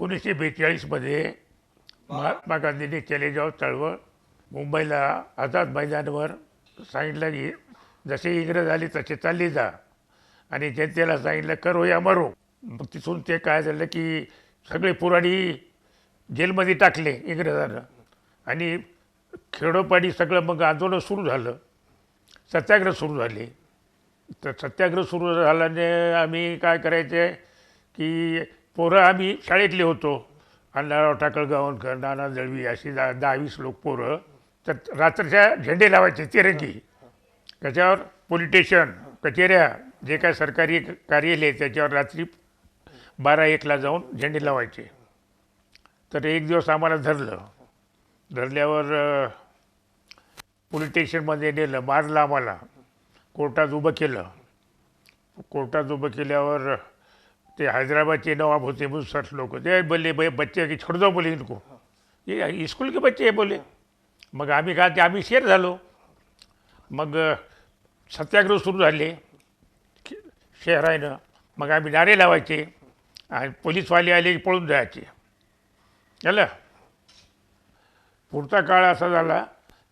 एकोणीसशे बेचाळीसमध्ये महात्मा गांधींनी चले जाव चळवळ मुंबईला आझाद मैदानावर सांगितलं की जसे इंग्रज आले तसे चालली जा. आणि जनतेला सांगितलं करो या मरो. मग तिथून ते काय झालं की सगळे पुराणी जेलमध्ये टाकले इंग्रजानं. आणि खेडोपाडी सगळं मग आंदोलन सुरू झालं. सत्याग्रह सुरू झाले. तर सत्याग्रह सुरू झाल्याने आम्ही काय करायचे की पोरं आम्ही शाळेतले होतो. अण्णाराव टाकळगावनकर नाना दळवी अशी दहा दहा वीस लोक पोरं. तर रात्रीच्या झेंडे लावायचे तिरंगी. त्याच्यावर पोलीस स्टेशन कचेऱ्या जे काय सरकारी कार्यालय त्याच्यावर रात्री बारा एकला जाऊन झेंडे लावायचे. तर एक दिवस आम्हाला धरलं. धरल्यावर पोलीस स्टेशनमध्ये नेलं मारलं आम्हाला. कोर्टात उभं केलं. कोर्टात उभं केल्यावर ते हैदराबादचे नवाब होते मुसर लोक. ते बोलले भाई बच्चे की छोड़ दो बोले इनको. ये स्कूल के बच्चे हे बोले मग आम्ही का ते आम्ही शेर झालो. मग सत्याग्रह सुरू झाले. शहरानं. मग आम्ही नारे लावायचे. आणि पोलीसवाले आले की पळून जायचे. झालं? पुढचा काळ असा झाला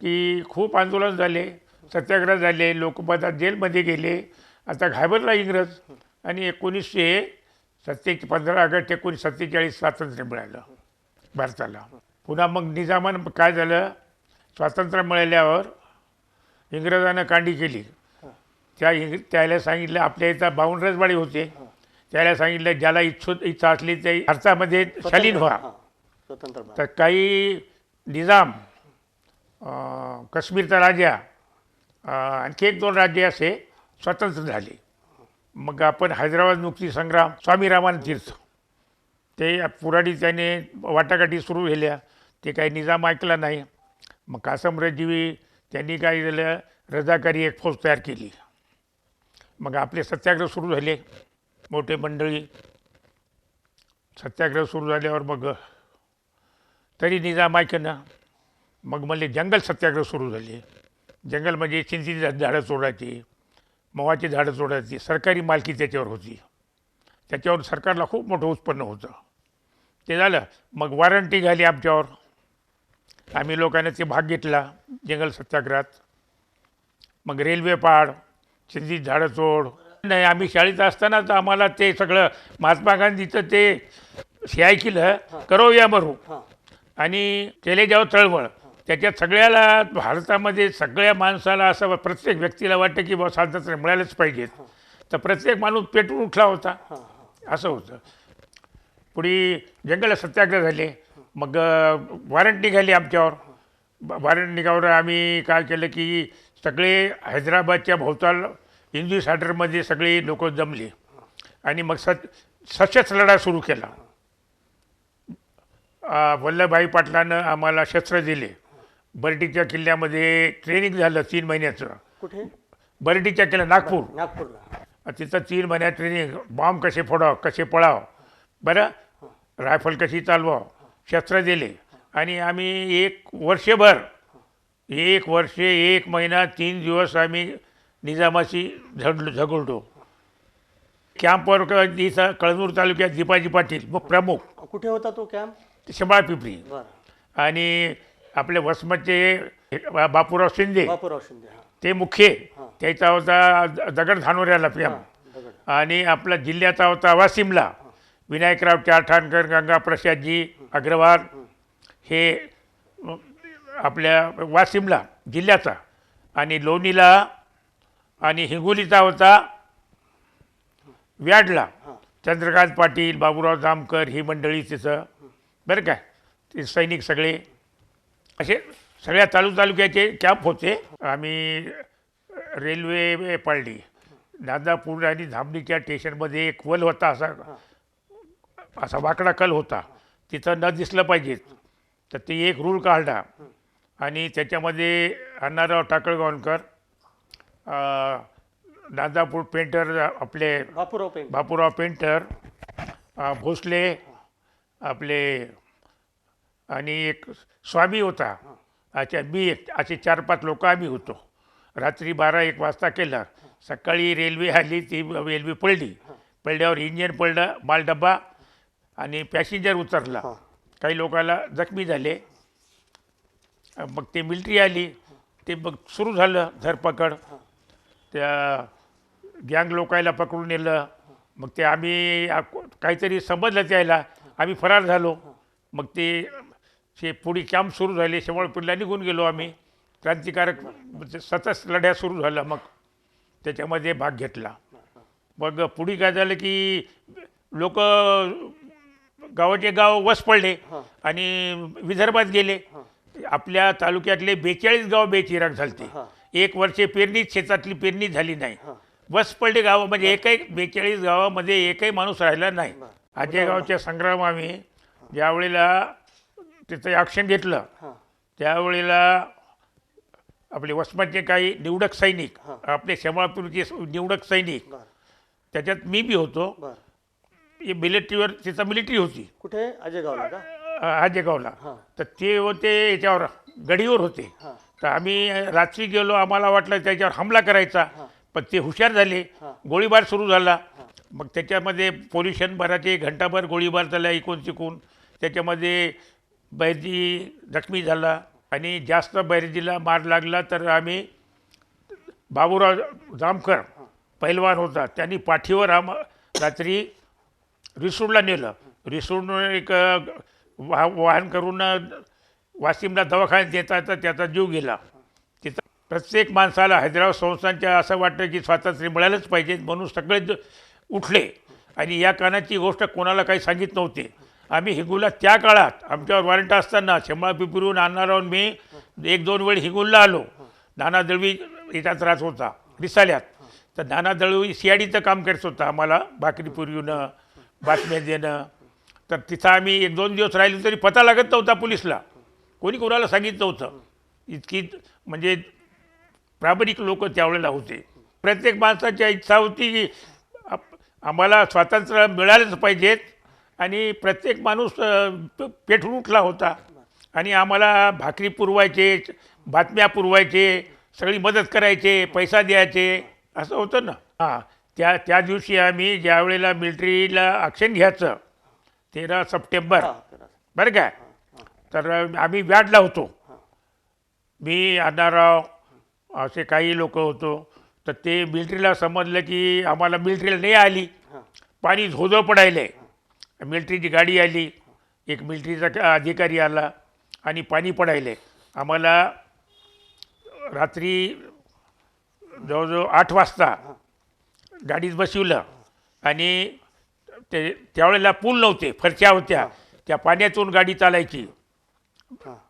की खूप आंदोलन झाले सत्याग्रह झाले लोक आता जेलमध्ये गेले. आता घाबरला इंग्रज. आणि एकोणीसशे सत्ते पंधरा ऑगस्ट एकोणीस सत्तेचाळीस स्वातंत्र्य मिळालं भारताला. पुन्हा मग निजामानं काय झालं? स्वातंत्र्य मिळाल्यावर इंग्रजानं कांडी केली. त्या इंग्र त्याला सांगितलं आपल्या इथं बावनरजवाडी होते. त्याला सांगितलं ज्याला इच्छुक इच्छा असली ते भारतामध्ये शालीन व्हा. तर काही निजाम काश्मीरचा राजा आणखी एक दोन राज्य असे स्वतंत्र झाले. मग आपण हैदराबाद मुक्ती संग्राम स्वामी रामान तीर्थ. ते पुराडी त्याने वाटाघाटी सुरू केल्या. ते काही निजाम ऐकला नाही. मग कासमरजीवी त्यांनी काय केलं रजाकारी एक फौज तयार केली. मग आपले सत्याग्रह सुरू झाले. मोठे मंडळी सत्याग्रह सुरू झाल्यावर मग तरी निजाम ऐकणं. मग मला जंगल सत्याग्रह सुरू झाले. जंगल म्हणजे चिंचेची झा- झाडं तोडायची मवाची झाडं तोडायची. सरकारी मालकी त्याच्यावर होती. त्याच्यावर सरकारला खूप मोठं उत्पन्न होतं. ते झालं. मग वॉरंटी घाली आमच्यावर. आम्ही लोकांनी ते भाग घेतला जंगल सत्याग्रहात. मग रेल्वे पाड चिंची झाडं तोड. नाही आम्ही शाळेत असताना तर आम्हाला ते सगळं महात्मा गांधीचं ते हे ऐकलं. करो या मरू. हां. आणि केले जाव चळवळ त्याच्यात सगळ्याला भारतामध्ये सगळ्या माणसाला असं प्रत्येक व्यक्तीला वाटतं की बा स्वातंत्र्य मिळालंच पाहिजेत तर प्रत्येक माणूस पेटून उठला होता. असं होतं. पुढे जंगल सत्याग्रह झाले. मग वॉरंट निघाली आमच्यावर. वॉरंट निघावर आम्ही काय केलं की सगळे हैदराबादच्या भोवताल हिंदू साडरमध्ये सगळे लोक जमले. आणि मग सत सशस्त्र लढा सुरू केला. वल्लभभाई पाटलानं आम्हाला शस्त्र दिले. बर्डीच्या किल्ल्यामध्ये ट्रेनिंग झालं तीन महिन्याचं. कुठे? बर्डीच्या किल्ला नागपूर. नागपूरला. तिथं तीन महिन्यात ट्रेनिंग बॉम्ब कसे फोडाव कसे पळाव. बरं? रायफल कशी चालवाव शस्त्र दिले. आणि आम्ही एक वर्षभर एक वर्ष एक महिना तीन दिवस आम्ही निजामाशी झडलो झगडलो. कॅम्पवर इथं कळमूर तालुक्यात दीपाजी पाटील प्रमुख. कुठे होता तो कॅम्प शंभा पिपरी. आणि आपले वसमतचे बापूराव शिंदे. बापूराव शिंदे हां. ते मुख्य. त्याचा होता दगड धानोऱ्याला दगड. आणि आपला जिल्ह्याचा होता वाशिमला विनायकराव चारठाणकर गंगा प्रसादजी अग्रवाल. हे आपल्या वाशिमला जिल्ह्याचा. आणि लोणीला आणि हिंगोलीचा होता व्याडला. चंद्रकांत पाटील बाबूराव जामकर ही मंडळी तिथं. बरं काय ते सैनिक सगळे. असे सगळ्या तालु तालुक्याचे कॅम्प होते. आम्ही रेल्वे पाळली. नांदापूर आणि धामणीच्या स्टेशनमध्ये एक वल होता असा असा वाकडा कल होता. तिथं न दिसलं पाहिजे. तर ते एक रूल काढला. आणि त्याच्यामध्ये अण्णाराव टाकळगावनकर अं, नांदापूर पेंटर आपले बापूराव पेंट बापूराव पेंटर भोसले आपले आणि एक स्वामी होता. अच्छा मी एक असे चार पाच लोक आम्ही होतो. रात्री बारा एक वाजता केलं. सकाळी रेल्वे आली ती रेल्वे पडली. पडल्यावर इंजिन पडलं मालडब्बा आणि पॅसेंजर उतरला. काही लोकांना जखमी झाले. मग ते मिलिटरी आली. ते मग सुरू झालं धरपकड. त्या गँग लोकायला पकडून नेलं. मग ते आम्ही काहीतरी समजलं त्याला आम्ही फरार झालो. मग ते ते पुढे कॅम्प सुरू झाले शेवळपूरला निघून गेलो आम्ही. क्रांतिकारक म्हणजे सतत लढ्या सुरू झाला मग. त्याच्यामध्ये भाग घेतला. मग पुढे काय झालं की लोक गावाचे गाव वस पडले आणि विदर्भात गेले. आपल्या तालुक्यातले बेचाळीस गाव बेचिराग झालते. एक वर्षे पेरणी शेतातली पेरणी झाली नाही. वस पडले गाव म्हणजे एकही बेचाळीस गावामध्ये एकही माणूस राहिला नाही. आजेगावच्या संग्राम आम्ही ज्यावेळेला तिथं ॲक्शन घेतलं. त्यावेळेला आपले वसमतचे काही निवडक सैनिक आपले शेमाळपूरचे निवडक सैनिक त्याच्यात मी बी होतो. मिलिटरीवर तिथं मिलिटरी होती. कुठे? अजय गावला का? अ, आजेगावला हां. तर ते होते याच्यावर गडीवर होते. तर आम्ही रात्री गेलो आम्हाला वाटलं त्याच्यावर हमला करायचा. पण ते हुशार झाले. गोळीबार सुरू झाला. मग त्याच्यामध्ये पोल्युशन भराचे घंटाभर गोळीबार झाला इकून तिकून त्याच्यामध्ये बैरजी जखमी झाला आणि जास्त बैरजीला मार लागला तर आम्ही बाबूराव जामकर पैलवान होता. त्यांनी पाठीवर आम रात्री रिसूडला नेलं. रिसूडनं एक वाह वाहन करून वाशिमला दवाखान्यात येता तर त्याचा जीव गेला. तिथं प्रत्येक माणसाला हैदराबाद संस्थांच्या असं वाटतं की स्वातंत्र्य मिळालंच पाहिजे म्हणून सगळेच उठले. आणि या कानाची गोष्ट कोणाला काही सांगित नव्हते. आम्ही हिंगूला त्या काळात आमच्यावर वॉरंट असताना शेंबा पिपरून आणणाराहून मी एक दोन वेळ हिंगोलला आलो. नाना दळवी याचा त्रास होता रिसाल्यात. तर नाना दळवी सी आय डीचं काम करत होता आम्हाला भाकरी पुरवणं बातम्या देणं. तर तिथं आम्ही एक दोन दिवस राहिलो तरी पता लागत नव्हता पोलिसला. कोणी कोणाला सांगितलं नव्हतं. इतकी म्हणजे प्रामाणिक लोक त्यावेळेला होते. प्रत्येक माणसाची इच्छा होती की आम्हाला स्वातंत्र्य मिळालंच पाहिजेत. आणि प्रत्येक माणूस अ, प- पेटून उठला होता. आणि आम्हाला भाकरी पुरवायचे बातम्या पुरवायचे सगळी मदत करायचे पैसा द्यायचे असं होतं ना. हां त्या त्या दिवशी आम्ही ज्या वेळेला मिलिटरीला ॲक्शन घ्यायचं तेरा सप्टेंबर. बरं काय तर आम्ही व्याडला होतो. मी अण्णाराव असे काही लोक होतो. तर ते मिलिटरीला समजलं की आम्हाला मिलिटरीला नाही आली. पाणी झोझं पडायले. मिलिटरीची गाडी आली एक मिलिटरीचा अधिकारी आला आणि पाणी पडायले. आम्हाला रात्री जवळजवळ आठ वाजता गाडीत बसवलं आणि ते त्यावेळेला पूल नव्हते फरच्या होत्या. त्या पाण्यातून गाडी चालायची.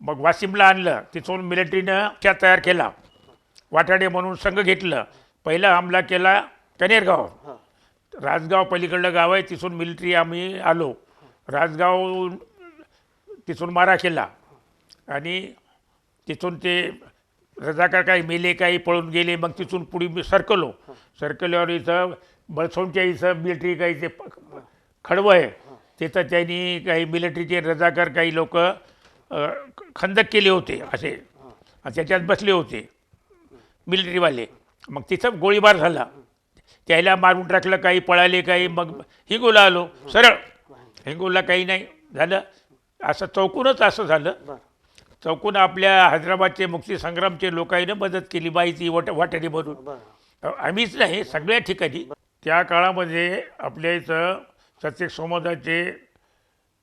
मग वाशिमला आणलं. तिथून मिलिटरीनं त्या तयार केला. वाटाडे म्हणून संघ घेतलं. पहिला हमला केला कनेरगाव. राजगाव पलीकडलं गाव आहे तिथून मिलिटरी आम्ही आलो. राजगाव तिथून मारा केला आणि तिथून ते रजाकार काही मेले काही पळून गेले मग तिथून पुढे मी सरकलो. सरकल्यावर इथं बळसोंच्या इथं मिलिटरी काही ते खडवं आहे तिथं त्यांनी काही मिलिटरीचे रजाकार काही लोक खंदक केले होते असे. त्याच्यात बसले होते. मिलिटरीवाले मग तिथं गोळीबार झाला. त्याला मारून टाकलं काही पळाले काही मग हिंगोला आलो. सरळ. हिंगोला काही नाही. झालं. असं चौकूनच असं झालं. चौकून आपल्या हैदराबादचे मुक्तीसंग्रामचे लोकांनी मदत केली बाईची वाट वाटाडी आम्हीच नाही सगळ्या ठिकाणी. त्या काळामध्ये आपल्या इथं सत्यक समाजाचे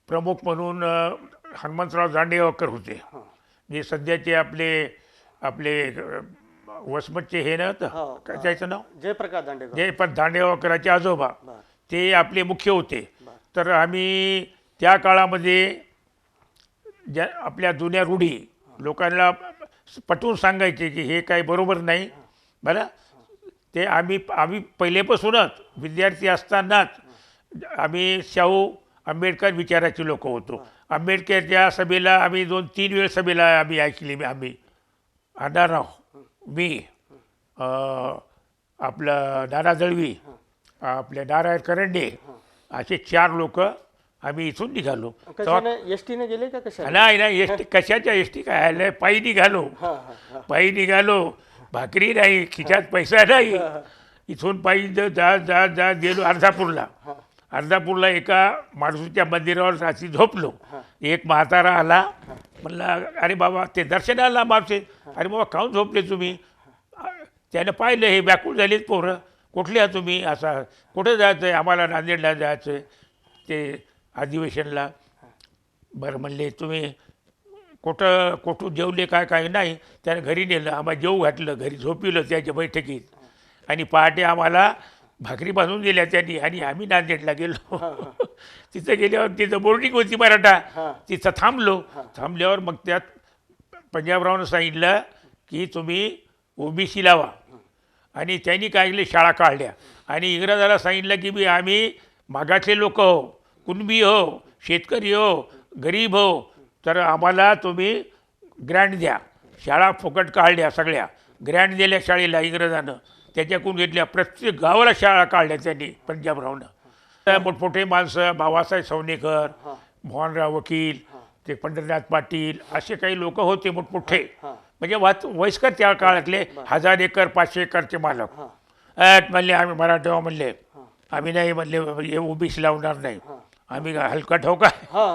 प्रमुख म्हणून हनुमंतराव दांडेगावकर होते. जे सध्याचे आपले आपले वसमतचे हे ना हो, काय त्याचं नाव? जयप्रकाश दांडेगाव. जे पण दांडेगावकरांचे आजोबा. ते आपले मुख्य होते. तर आम्ही त्या काळामध्ये ज्या आपल्या जुन्या रूढी लोकांना पटवून सांगायचे की हे काही बरोबर नाही. बरं? ते आम्ही आम्ही पहिलेपासूनच विद्यार्थी असतानाच आम्ही शाहू आंबेडकर विचाराचे लोक होतो. आंबेडकरच्या सभेला आम्ही दोन तीन वेळ सभेला आम्ही ऐकली आम्ही. अण्णाराव मी आपलं नाना दळवी आपले नारायण करंडे असे चार लोक आम्ही इथून निघालो. एस टीने गेले का कशा नाही नाही एस टी कशाच्या एस टी काय? आलं पायी निघालो. पायी निघालो. भाकरी नाही खिशात पैसा नाही. इथून पायी ज- जा जा जा गेलो अर्धापूरला. अर्धापूरला एका माणसाच्या मंदिरावर रात्री झोपलो. एक म्हातारा आला. म्हणला अरे बाबा ते दर्शनाला माणसे. अरे बाबा काहून झोपले तुम्ही? त्यानं पाहिलं हे व्याकुळ झालेत पोरं. कुठले आहात तुम्ही? असा कुठं जायचं आहे आम्हाला नांदेडला जायचं आहे ते अधिवेशनला. बरं म्हणले तुम्ही कुठं कुठं जेवले काय काय नाही? त्यानं घरी नेलं. आम्हाला जेवू घातलं. घरी झोपिलं त्याच्या बैठकीत. आणि पहाटे आम्हाला भाकरी बांधून दिल्या त्यांनी आणि आम्ही नांदेडला गेलो. तिथं गेल्यावर तिथं बोर्डिंग होती मराठा. तिथं थांबलो. थांबल्यावर मग त्यात पंजाबरावनं सांगितलं की तुम्ही ओबीसी लावा. आणि त्यांनी काय केले? शाळा काढल्या. आणि इंग्रजाला सांगितलं की बी आम्ही मागातले लोक हो कुणबी हो शेतकरी हो गरीब हो तर आम्हाला तुम्ही ग्रँड द्या. शाळा फुकट काढल्या सगळ्या. ग्रँड दिल्या शाळेला इंग्रजानं. त्याच्याकडून घेतल्या. प्रत्येक गावाला शाळा काढल्या त्यांनी पंजाबरावनं मोठमोठे माणसं बाबासाहेब सवनेकर मोहनराव वकील ते पंढरीनाथ पाटील असे काही लोक होते मोठमोठे. म्हणजे वाच वयस्कर त्या काळातले हजार एकर पाचशे एकरचे मालक. म्हणले आम्ही मराठा म्हणले. आम्ही नाही म्हणले हे ओबीसी लावणार नाही. आम्ही काय हलकट हो. का हा.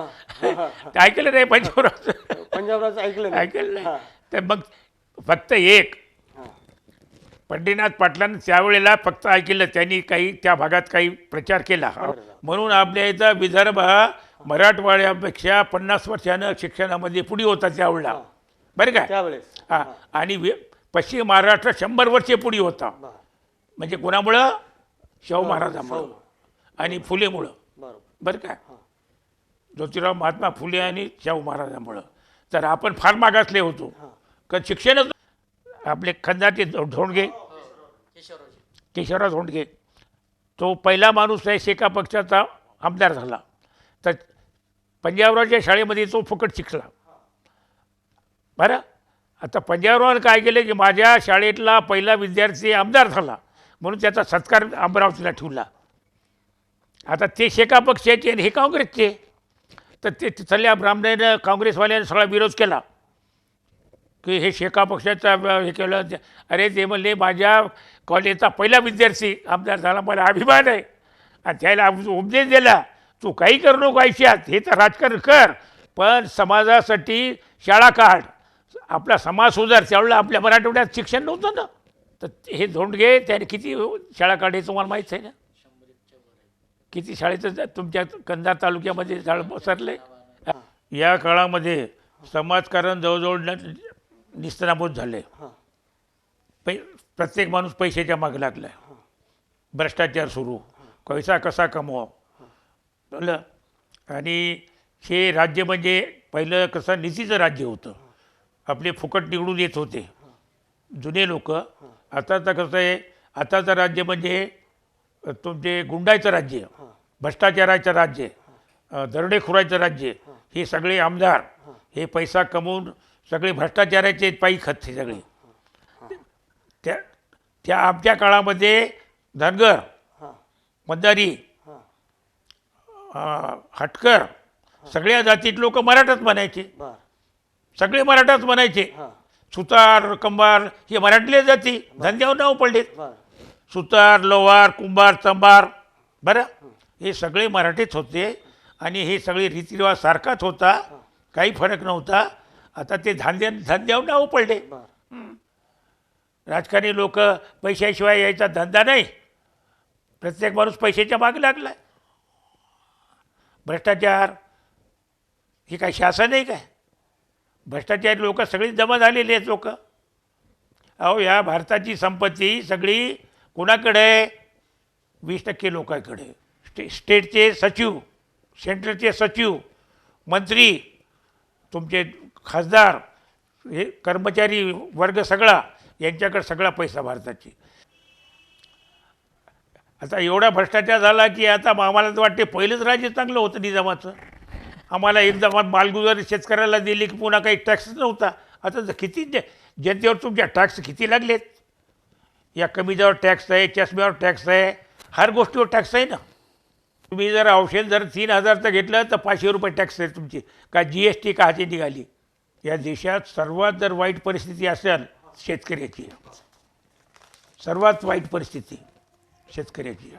हा, हा. ते ऐकलं नाही पंजाबरावचं पंजाबरावचं ऐकलं ऐकलं नाही. तर मग फक्त एक. पंढरीनाथ पाटलांनी त्यावेळेला फक्त ऐकलं त्यांनी काही त्या भागात काही प्रचार केला. म्हणून आपल्या इथं विदर्भ हा मराठवाड्यापेक्षा पन्नास वर्षानं शिक्षणामध्ये पुढे होता त्यावेळेला. बरं काय त्यावेळेस. हा. आणि वे- पश्चिम महाराष्ट्र शंभर वर्षे पुढे होता. म्हणजे कोणामुळं? शाहू महाराजामुळं. आणि फुलेमुळं. बरोबर. बरं काय ज्योतिराव महात्मा फुले आणि शाहू महाराजामुळं. तर आपण फार मागासले होतो. कारण शिक्षणच आपले खंदाचे धोंडगे केशवराव धोंडगे तो पहिला माणूस आहे शेका पक्षाचा आमदार झाला. तर पंजाबरावच्या शाळेमध्ये तो फुकट शिकला. बरं? आता पंजाबरावानं काय केलं की माझ्या शाळेतला पहिला विद्यार्थी आमदार झाला. म्हणून त्याचा सत्कार अमरावतीला ठेवला. आता ते शेका पक्षाचे आणि हे काँग्रेसचे. तर ते तिथल्या ब्राह्मणानं काँग्रेसवाल्यानं सगळा विरोध केला. की हे शेका पक्षाचा हे केलं. अरे ते म्हणले माझ्या कॉलेजचा पहिला विद्यार्थी आमदार झाला मला अभिमान आहे. आणि त्याला उपदेश दिला तू काही करू नको आयुष्यात हे तर राजकारण कर पण समाजासाठी शाळा काढ. आपला समाज सुधार. त्यावेळेला आपल्या मराठवाड्यात शिक्षण नव्हतं ना. तर हे धोंडगे त्याने किती शाळा काढले तुम्हाला माहीत आहे ना. किती शाळेचं तुमच्या कंधार तालुक्यामध्ये झाड पसरले. या काळामध्ये समाजकारण जवळजवळ न- निस्तनाबूत झाले. पै प्रत्येक माणूस पैशाच्या मागे लागला भ्रष्टाचार सुरू. पैसा कसा कमवा आणि हे राज्य म्हणजे पहिलं कसं नीतीचं राज्य होतं. आपले फुकट निवडून येत होते. जुने लोक. आता तर कसं आहे आताचं राज्य म्हणजे तुमचे गुंडायचं राज्य भ्रष्टाचाराचं राज्य अ, दरोडेखोराचं राज्य हे. सगळे आमदार हे पैसा कमवून सगळे भ्रष्टाचाराचे पायी खत हे सगळे. त्या त्या आमच्या काळामध्ये धनगर मदारी हटकर सगळ्या जातीत लोक मराठाच म्हणायचे. सगळे मराठाच म्हणायचे. सुतार कंबार हे मराठीले जाती. धंद्यावर नाव पडलेत. बरं. सुतार लोवार कुंभार चंबार बरं? हे. सगळे मराठीच होते आणि हे सगळे रीतिरिवाज सारखाच होता. काही फरक नव्हता. आता ते धांद्या धंद्यावर नाव पडले. राजकारणी लोक पैशाशिवाय यायचा धंदा नाही. प्रत्येक माणूस पैशाच्या मागे लागलाय. भ्रष्टाचार हे काय शासन आहे काय? भ्रष्टाचारी लोक सगळी जमा झालेली आहेत लोक. अहो या भारताची संपत्ती सगळी कोणाकडे आहे? वीस टक्के लोकांकडे. स्टे स्टेटचे सचिव सेंट्रलचे सचिव मंत्री तुमचे खासदार हे कर्मचारी वर्ग सगळा यांच्याकडे सगळा पैसा भारताची. आता एवढा भ्रष्टाचार झाला की आता आम्हाला तर वाटते पहिलंच राज्य चांगलं होतं निजामाचं. आम्हाला एकदा मालगुजारी शेतकऱ्याला दिली की पुन्हा काही टॅक्सच नव्हता. आता किती जनतेवर तुमच्या टॅक्स किती लागलेत? या कमीजावर टॅक्स आहे चष्म्यावर टॅक्स आहे हर गोष्टीवर टॅक्स आहे ना? तुम्ही जर औषध जर तीन हजारचं घेतलं तर पाचशे रुपये टॅक्स आहे तुमची. का जी एस टी का हाती निघाली? या देशात सर्वात जर वाईट परिस्थिती असेल शेतकऱ्याची सर्वात वाईट परिस्थिती शेतकऱ्याची.